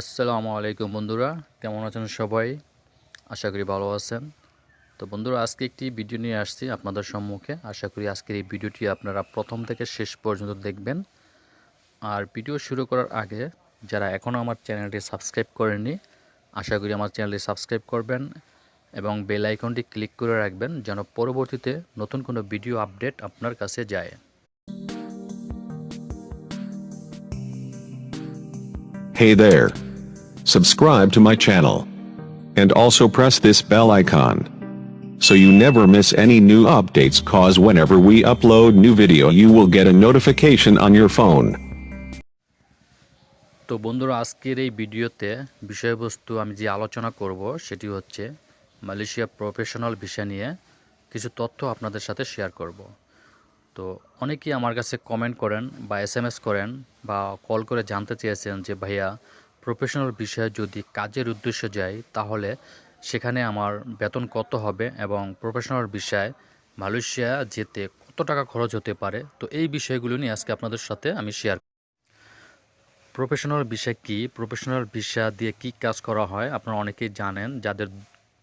আসসালামু আলাইকুম বন্ধুরা, কেমন আছেন সবাই? আশা করি ভালো আছেন। তো বন্ধুরা, আজকে একটি ভিডিও নিয়ে আসছি আপনাদের সম্মুখে। আশা করি আজকের এই ভিডিওটি আপনারা প্রথম থেকে শেষ পর্যন্ত দেখবেন। আর ভিডিও শুরু করার আগে, যারা এখনও আমার চ্যানেলটি সাবস্ক্রাইব করেননি, আশা করি আমার চ্যানেলটি সাবস্ক্রাইব করবেন এবং বেল আইকনটি ক্লিক করে রাখবেন যেন পরবর্তীতে নতুন কোনো ভিডিও আপডেট আপনার কাছে যায়। Hey there. Subscribe to my channel. And also press this bell icon. So you never miss any new updates cause whenever we upload new video you will get a notification on your phone. তো বন্ধুরা আজকের এই ভিডিওতে বিষয়বস্তু আমি যে আলোচনা করব সেটি হচ্ছে মালয়েশিয়া প্রফেশনাল ভিসা নিয়ে কিছু তথ্য আপনাদের সাথে শেয়ার করব তো অনেকেই আমার কাছে কমেন্ট করেন বা এস করেন বা কল করে জানতে চেয়েছেন যে ভাইয়া প্রফেশনাল বিষয়ে যদি কাজের উদ্দেশ্যে যাই তাহলে সেখানে আমার বেতন কত হবে এবং প্রফেশনাল বিষয়ে মালয়েশিয়া যেতে কত টাকা খরচ হতে পারে? তো এই বিষয়গুলো নিয়ে আজকে আপনাদের সাথে আমি শেয়ার প্রফেশনাল ভিসা কি? প্রফেশনাল ভিসা দিয়ে কি কাজ করা হয়? আপনারা অনেকেই জানেন, যাদের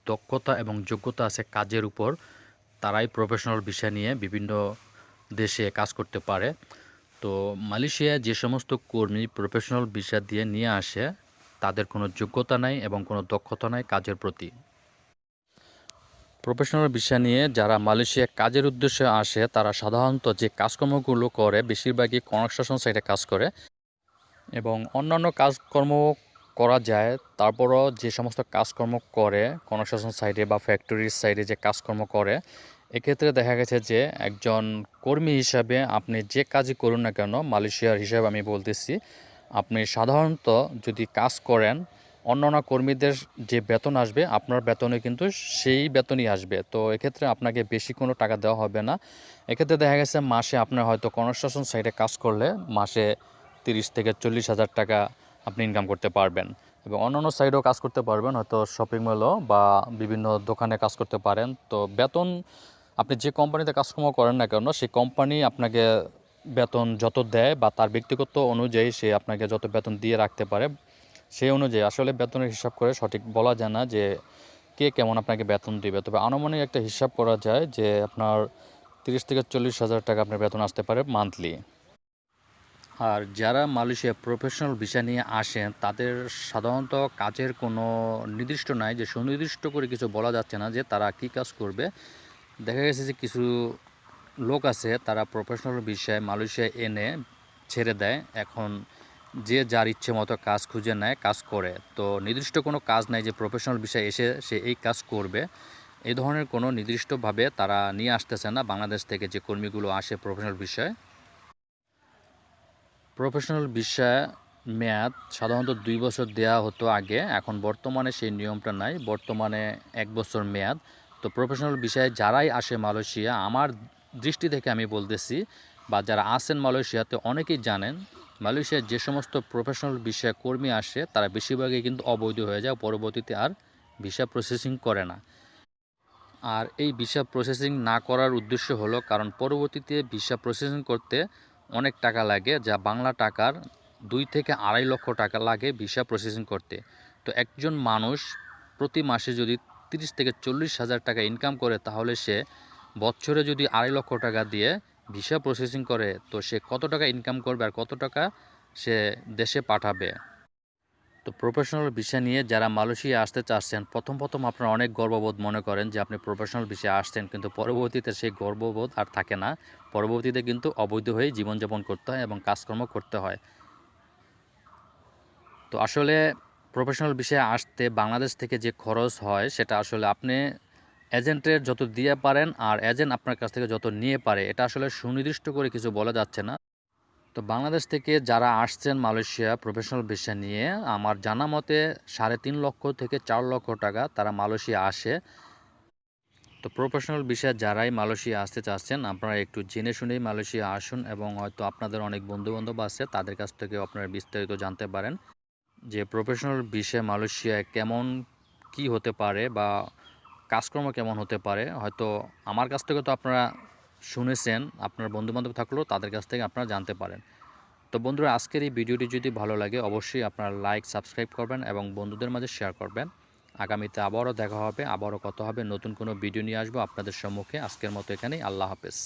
দক্ষতা এবং যোগ্যতা আছে কাজের উপর, তারাই প্রফেশনাল ভিসা নিয়ে বিভিন্ন দেশে কাজ করতে পারে। তো মালয়েশিয়ায় যে সমস্ত কর্মী প্রফেশনাল ভিসা দিয়ে নিয়ে আসে, তাদের কোনো যোগ্যতা নাই এবং কোনো দক্ষতা নাই কাজের প্রতি। প্রফেশনাল ভিসা নিয়ে যারা মালয়েশিয়া কাজের উদ্দেশ্যে আসে, তারা সাধারণত যে কাজকর্মগুলো করে, বেশিরভাগই কনস্ট্রাকশন সাইটে কাজ করে এবং অন্যান্য কাজকর্ম করা যায়। তারপরও যে সমস্ত কাজকর্ম করে কনস্ট্রাকশন সাইডে বা ফ্যাক্টরির সাইডে যে কাজকর্ম করে এক্ষেত্রে দেখা গেছে যে একজন কর্মী হিসাবে আপনি যে কাজই করুন না কেন, মালয়েশিয়ার হিসাবে আমি বলতেছি, আপনি সাধারণত যদি কাজ করেন, অন্যান্য কর্মীদের যে বেতন আসবে, আপনার বেতনে কিন্তু সেই বেতনই আসবে। তো এক্ষেত্রে আপনাকে বেশি কোনো টাকা দেওয়া হবে না। এক্ষেত্রে দেখা গেছে মাসে আপনার হয়তো কনস্ট্রাকশন সাইডে কাজ করলে মাসে তিরিশ থেকে চল্লিশ হাজার টাকা আপনি ইনকাম করতে পারবেন। এবং অন্যান্য সাইডেও কাজ করতে পারবেন, হয়তো শপিং মলও বা বিভিন্ন দোকানে কাজ করতে পারেন। তো বেতন আপনি যে কোম্পানিতে কাজকর্ম করেন না কেন, সেই কোম্পানি আপনাকে বেতন যত দেয় বা তার ব্যক্তিগত অনুযায়ী সে আপনাকে যত বেতন দিয়ে রাখতে পারে, সেই অনুযায়ী। আসলে বেতনের হিসাব করে সঠিক বলা যায় না যে কে কেমন আপনাকে বেতন দিবে। তবে আনুমানিক একটা হিসাব করা যায় যে আপনার তিরিশ থেকে চল্লিশ হাজার টাকা আপনার বেতন আসতে পারে মান্থলি। আর যারা মালয়েশিয়া প্রফেশনাল ভিসা নিয়ে আসেন, তাদের সাধারণত কাজের কোনো নির্দিষ্ট নাই, যে সুনির্দিষ্ট করে কিছু বলা যাচ্ছে না যে তারা কি কাজ করবে। দেখা গেছে যে কিছু লোক আছে, তারা প্রফেশনাল বিষয়ে মালয়েশিয়া এনে ছেড়ে দেয়। এখন যে যার ইচ্ছে মতো কাজ খুঁজে নেয়, কাজ করে। তো নির্দিষ্ট কোনো কাজ নাই যে প্রফেশনাল বিষয়ে এসে সে এই কাজ করবে। এই ধরনের কোনো নির্দিষ্টভাবে তারা নিয়ে আসতেছে না, বাংলাদেশ থেকে যে কর্মীগুলো আসে প্রফেশনাল বিষয়ে। প্রফেশনাল বিষয়ে মেয়াদ সাধারণত দুই বছর দেওয়া হতো আগে, এখন বর্তমানে সেই নিয়মটা নাই। বর্তমানে এক বছর মেয়াদ। তো প্রফেশনাল বিষয়ে যারাই আসে মালয়েশিয়া, আমার দৃষ্টি থেকে আমি বলতেছি বা যারা আসেন মালয়েশিয়াতে অনেকেই জানেন মালয়েশিয়ার যে সমস্ত প্রফেশনাল বিষয়ে কর্মী আসে, তারা বেশিরভাগই কিন্তু অবৈধ হয়ে যায়, পরবর্তীতে আর ভিসা প্রসেসিং করে না। আর এই ভিসা প্রসেসিং না করার উদ্দেশ্য হলো কারণ পরবর্তীতে ভিসা প্রসেসিং করতে অনেক টাকা লাগে, যা বাংলা টাকার দুই থেকে আড়াই লক্ষ টাকা লাগে ভিসা প্রসেসিং করতে। তো একজন মানুষ প্রতি মাসে যদি তিরিশ থেকে চল্লিশ হাজার টাকা ইনকাম করে, তাহলে সে বছরে যদি আড়াই লক্ষ টাকা দিয়ে ভিসা প্রসেসিং করে, তো সে কত টাকা ইনকাম করবে আর কত টাকা সে দেশে পাঠাবে? তো প্রফেশনাল ভিসা নিয়ে যারা মালয়েশিয়া আসতে চাচ্ছেন, প্রথম প্রথম আপনারা অনেক গর্ববোধ মনে করেন যে আপনি প্রফেশনাল ভিসা আসছেন, কিন্তু পরবর্তীতে সেই গর্ববোধ আর থাকে না। পরবর্তীতে কিন্তু অবৈধ হয়ে জীবনযাপন করতে হয় এবং কাজকর্ম করতে হয়। তো আসলে প্রফেশনাল বিষয়ে আসতে বাংলাদেশ থেকে যে খরচ হয়, সেটা আসলে আপনি এজেন্টের যত দিয়ে পারেন আর এজেন্ট আপনার কাছ থেকে যত নিয়ে পারে, এটা আসলে সুনির্দিষ্ট করে কিছু বলা যাচ্ছে না। তো বাংলাদেশ থেকে যারা আসছেন মালয়েশিয়া প্রফেশনাল ভিসা নিয়ে, আমার জানা মতে সাড়ে তিন লক্ষ থেকে চার লক্ষ টাকা তারা মালয়েশিয়া আসে। তো প্রফেশনাল ভিসা যারাই মালয়েশিয়া আসতে চাচ্ছেন, আপনারা একটু জেনে শুনেই মালয়েশিয়া আসুন এবং হয়তো আপনাদের অনেক বন্ধুবান্ধব আছে, তাদের কাছ থেকে আপনারা বিস্তারিত জানতে পারেন। যে প্রফেশনাল বিষয়ে মালয়েশিয়ায় কেমন কি হতে পারে বা কাজকর্ম কেমন হতে পারে, হয়তো আমার কাছ থেকে তো আপনারা শুনেছেন, আপনার বন্ধুবান্ধব থাকলেও তাদের কাছ থেকে আপনারা জানতে পারেন। তো বন্ধুরা, আজকের এই ভিডিওটি যদি ভালো লাগে, অবশ্যই আপনারা লাইক সাবস্ক্রাইব করবেন এবং বন্ধুদের মাঝে শেয়ার করবেন। আগামীতে আবারও দেখা হবে, আবারও কত হবে, নতুন কোনো ভিডিও নিয়ে আসব আপনাদের সম্মুখে। আজকের মতো এখানেই, আল্লাহ হাফেজ।